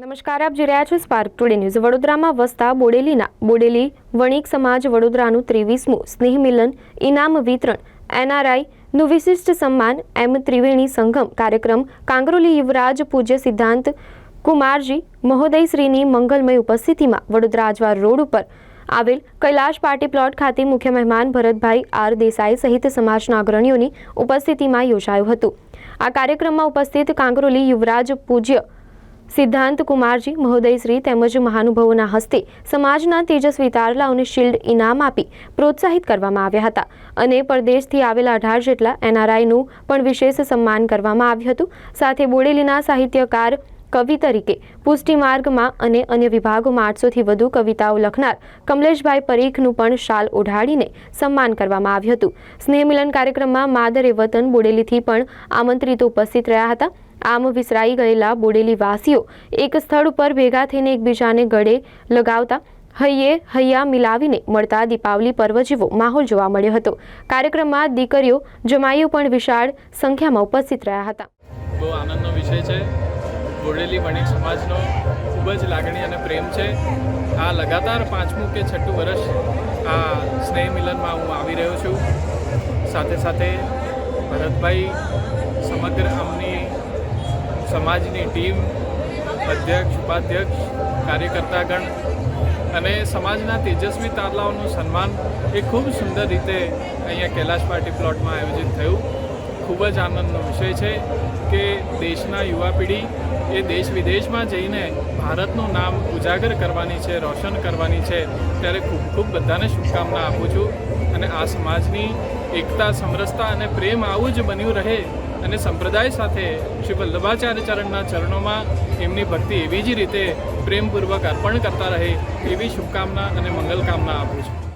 નમસ્કાર, આપ જોઈ રહ્યા છો સ્પાર્ક ટુડે ન્યૂઝ વડોદરામાં વસતા બોડેલીના બોડેલી વણિક સમાજ વડોદરાનું ત્રેવીસમું સ્નેહ મિલન, ઇનામ વિતરણ, એનઆરઆઈ, નું વિશિષ્ટ સન્માન, એમ ત્રિવેણી સંગમ કાર્યક્રમ, કાંગરોલી યુવરાજ પૂજ્ય સિદ્ધાંત કુમારજી મહોદયશ્રીની મંગલમય ઉપસ્થિતિમાં વડોદરા આજવા રોડ ઉપર આવેલ કૈલાશ પાર્ટી પ્લોટ ખાતે મુખ્ય મહેમાન ભરતભાઈ આર દેસાઈ સહિત સમાજના અગ્રણીઓની ઉપસ્થિતિમાં યોજાયું હતું. આ કાર્યક્રમમાં ઉપસ્થિત કાંગરોલી યુવરાજ પૂજ્ય સિદ્ધાંત કુમારજી મહોદયશ્રી તેમજ મહાનુભાવોના હસ્તે સમાજના તેજસ્વી તારલાઓને શિલ્ડ ઇનામ આપી પ્રોત્સાહિત કરવામાં આવ્યા હતા અને પરદેશથી આવેલા અઢાર જેટલા એનઆરઆઈનું પણ વિશેષ સન્માન કરવામાં આવ્યું હતું. સાથે બોડેલીના સાહિત્યકાર, કવિ તરીકે પુષ્ટિમાર્ગમાં અને અન્ય વિભાગોમાં આઠસોથી વધુ કવિતાઓ લખનાર કમલેશભાઈ પરીખનું પણ શાલ ઓઢાડીને સન્માન કરવામાં આવ્યું હતું. સ્નેહ મિલન કાર્યક્રમમાં માદરે વતન બોડેલીથી પણ આમંત્રિતો ઉપસ્થિત રહ્યા હતા. આમ વિસરાઈ ગયેલા બોડેલી વાસીઓ એક સ્થળ ઉપર ભેગા થઈને એકબીજાને ગળે લગાવતા હૈયે હૈયા મિલાવીને મળતા દીપાવલી પર્વ જેવો માહોલ જોવા મળ્યો હતો. કાર્યક્રમમાં દીકરીઓ જમાઈઓ પણ વિશાળ સંખ્યામાં ઉપસ્થિત રહ્યા હતા. બહુ આનંદનો વિષય છે. બોડેલી વણિક સમાજનો ખૂબ જ લાગણી અને પ્રેમ છે. આ લગાતાર પાંચમું કે છઠ્ઠું વર્ષ આ સ્નેહ મિલનમાં હું આવી રહ્યો છું. સાથે સાથે ભરતભાઈ સમાજની ટીમ, અધ્યક્ષ, ઉપાધ્યક્ષ, કાર્યકર્તાગણ અને સમાજના તેજસ્વી તારલાઓનું સન્માન એ ખૂબ સુંદર રીતે અહીંયા કૈલાશ પાર્ટી પ્લોટમાં આયોજિત થયું. ખૂબ જ આનંદનો વિષય છે કે દેશના યુવા પેઢી એ દેશ વિદેશમાં જઈને ભારતનું નામ ઉજાગર કરવાની છે, રોશન કરવાની છે, ત્યારે ખૂબ ખૂબ બધાને શુભકામના આપું છું. અને આ સમાજની એકતા, સમરસતા અને પ્રેમ આવું જ બન્યું રહે અને સંપ્રદાય સાથે શ્રી વલ્લભાચાર્ય ચરણના ચરણોમાં એમની ભક્તિ એવી જ રીતે પ્રેમપૂર્વક અર્પણ કરતા રહે એવી શુભકામના અને મંગલ કામના આપું છું.